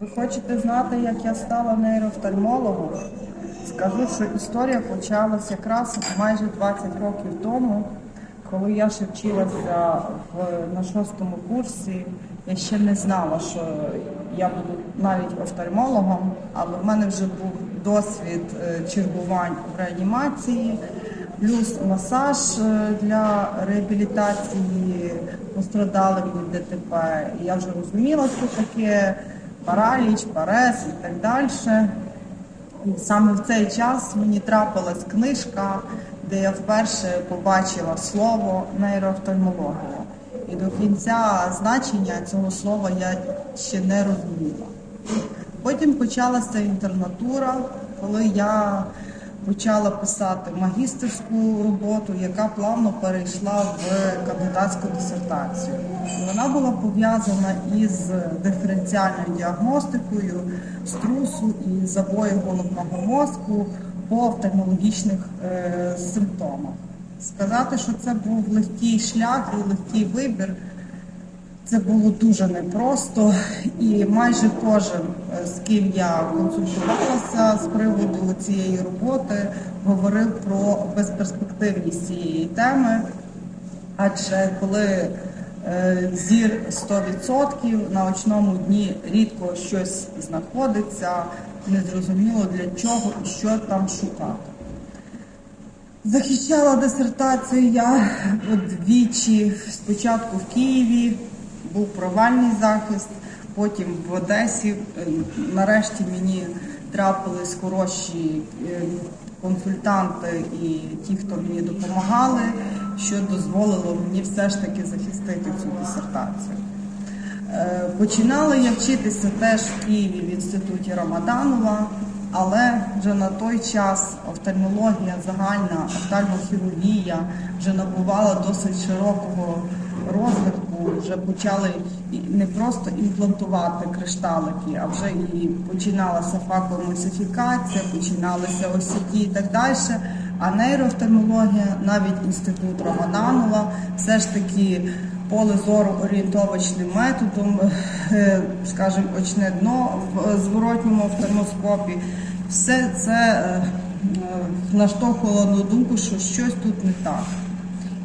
Ви хочете знати, як я стала нейроофтальмологом? Скажу, що історія почалася якраз майже 20 років тому, коли я ще вчилася в, на шостому курсі. Я ще не знала, що я буду навіть офтальмологом, але в мене вже був досвід е, чергувань в реанімації, плюс масаж е, для реабілітації пострадалих від ДТП. Я вже розуміла, що таке параліч, парез і так далі. Саме в цей час мені трапилась книжка, де я вперше побачила слово нейроофтальмологія. І до кінця значення цього слова я ще не розуміла. Потім почалася інтернатура, коли я почала писати магістерську роботу, яка плавно перейшла в кандидатську дисертацію. Вона була пов'язана із диференціальною діагностикою струсу і забою головного мозку по офтальмологічних е, симптомах. Сказати, що це був легкий шлях і легкий вибір. Це було дуже непросто, і майже кожен, е, з ким я консультувалася з приводу цієї роботи, говорив про безперспективність цієї теми. Адже коли зір 100%, на очному дні рідко щось знаходиться, незрозуміло для чого і що там шукати. Захищала дисертацію я двічі. Спочатку в Києві був провальний захист, потім в Одесі. Е, Нарешті мені трапились хороші е, консультанти і ті, хто мені допомагали, що дозволило мені все ж таки захистити цю дисертацію. Е, Починала я вчитися теж в Києві в інституті Рамаданова, але вже на той час офтальмологія, загальна офтальмохірургія вже набувала досить широкого розвитку. Вже почали не просто імплантувати кришталики, а вже і починалася факоемульсифікація, починалися осіті і так далі. А нейрофтальмологія, навіть інститут Романанова, все ж таки поле зору орієнтовочним методом, е, скажімо, очне дно в зворотньому офтальмоскопі. Все це е, е, наштовхувало на думку, що щось тут не так.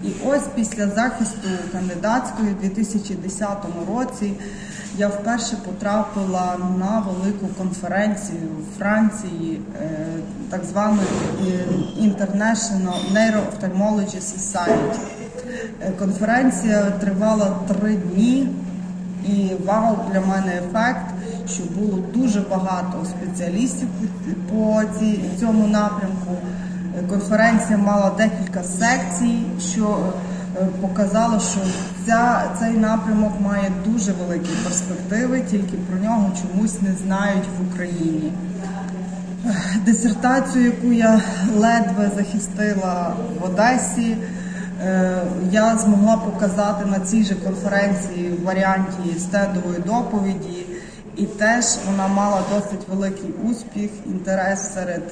І ось після захисту кандидатської у 2010 році я вперше потрапила на велику конференцію в Франції, е, так звану е, International Neuro-Ophthalmology Society. Е, Конференція тривала три дні, і вау для мене ефект, що було дуже багато спеціалістів по цьому напрямку. Конференція мала декілька секцій, що е, показало, що ця, цей напрямок має дуже великі перспективи, тільки про нього чомусь не знають в Україні. Дисертацію, яку я ледве захистила в Одесі, е, я змогла показати на цій же конференції в варіанті стендової доповіді. І теж вона мала досить великий успіх, інтерес серед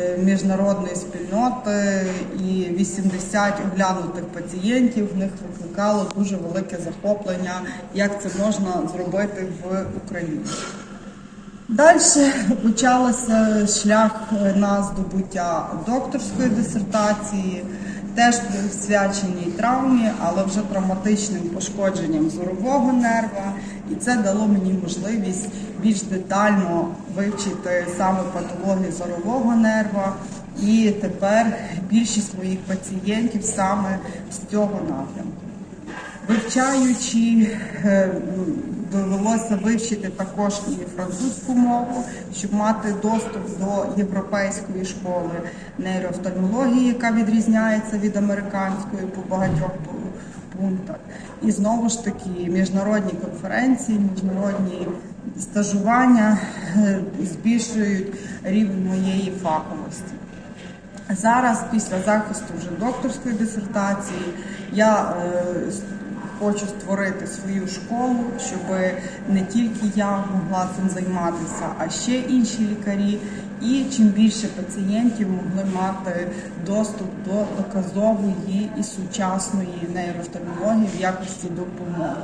е, міжнародної спільноти, і 80 оглянутих пацієнтів в них викликало дуже велике захоплення, як це можна зробити в Україні. Далі почався шлях е, на здобуття докторської дисертації, теж присвяченій травмі, але вже травматичним пошкодженням зорового нерва. І це дало мені можливість більш детально вивчити саме патологію зорового нерва. І тепер більшість моїх пацієнтів саме з цього напрямку. Вивчаючи, е, довелося вивчити також і французьку мову, щоб мати доступ до європейської школи нейроофтальмології, яка відрізняється від американської по багатьох пунктах. І знову ж таки міжнародні конференції, міжнародні стажування е, збільшують рівень моєї фаховості. Зараз, після захисту вже докторської дисертації, я е, хочу створити свою школу, щоб не тільки я могла цим займатися, а ще інші лікарі. І чим більше пацієнтів могли мати доступ до доказової і сучасної нейроофтальмології в якості допомоги.